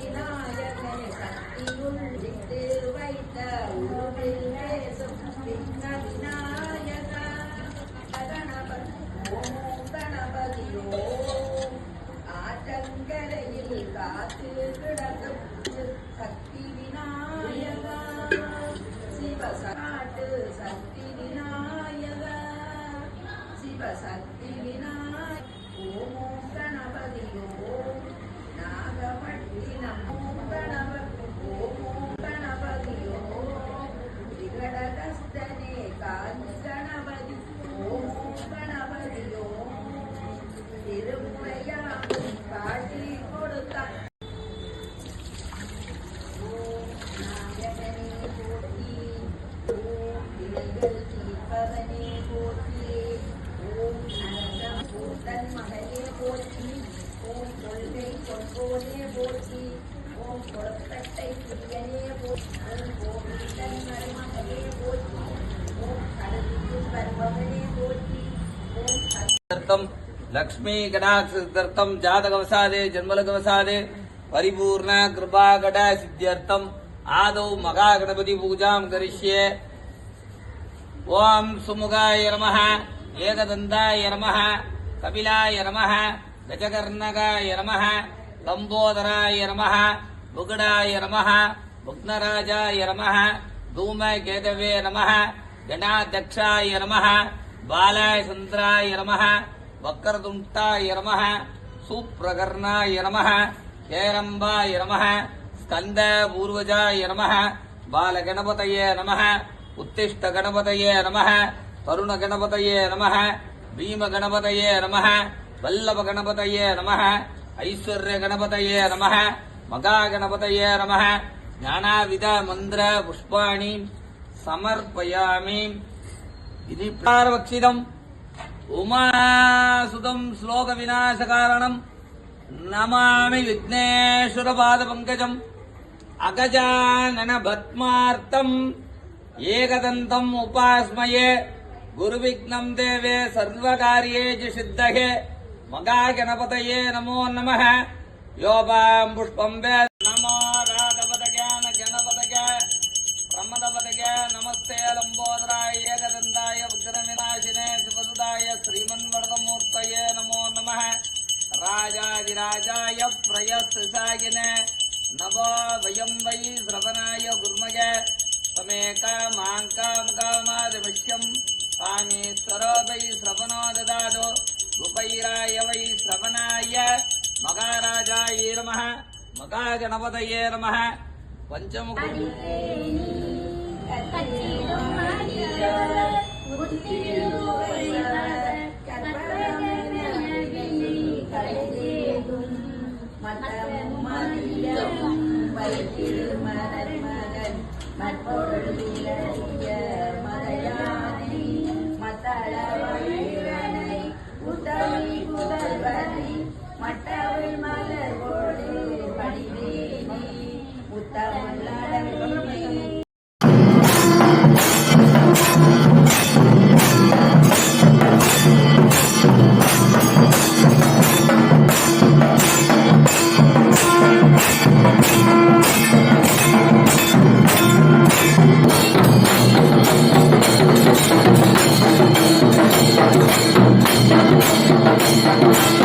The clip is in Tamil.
விநாயகனை சக்தியுள் விட்டு வைத்த உருவில் நேசம் சின்ன விநாயகா கணபதி ஓம் கணபதி ஓம் காத்து लक्ष्मी गणाक्षदर्थम जातकवसादे जन्मलकवसादे परिपूर्ण कृपा कटा सिद्ध्यर्थम। आदौ महागणपति पूजा करिष्ये। ओम सुमुगाय नमः एकदंताय नमः, कपिलाय नमः। கஜகர்ணகாய நம லம்போதராய நம புகடாய நம புக்னராஜாய நம தூமகேதவே நம கணாதக்ஷாய நம பாலசுந்தராய நம வக்கரதுண்டாய நம சூப்ரகர்ணாய நம ஹேரம்பாய நம ஸ்கந்த பூர்வஜாய நம பாலகணபதயே நம உத்திஷ்ட கணபதயே நம தருண கணபதயே நம பீம கணபதயே நம வல்லப கணபதையே நம ஐஸ்வர்ய கணபதையே நம மகா கணபதையே நம ஞானாவித மந்திர புஷ்பாணி சமர்ப்பயாமி. இது பிராரவக்ஷிதம் உமாசுதம் ஸ்லோக விநாசகாரணம். நமாமி விக்னேஸ்வர பாத பங்கஜம். அகஜானன பத்மார்த்தம் ஏகதந்தம் உபாஸ்மயே. குருவிக்னம் தேவே சர்வகாரியேஜு சித்தகே. மகா கணபதையே நமோ நம யோபாம் புஷ்பம் வேத நமோ ராதபதக கணபதக. பிரமதபதக நமஸ்தே லம்போதராய ஏகதந்தாய விக்ரமிநாசினே சிவசுதாய ஸ்ரீமன் வரதமூர்த்தயே நமோ நம ராஜாதிராஜாய பிரயசிதாயினே नवो वयं वै श्रवणाय गुर्मय त्वमेकामां कामकामादिमृश्यम् कामेश्वर वै श्रवणो ददातु गुपैराय சவனாய மகாராஜாயே நம மகா கணபதையே நம. பஞ்சமுக மற்றொரு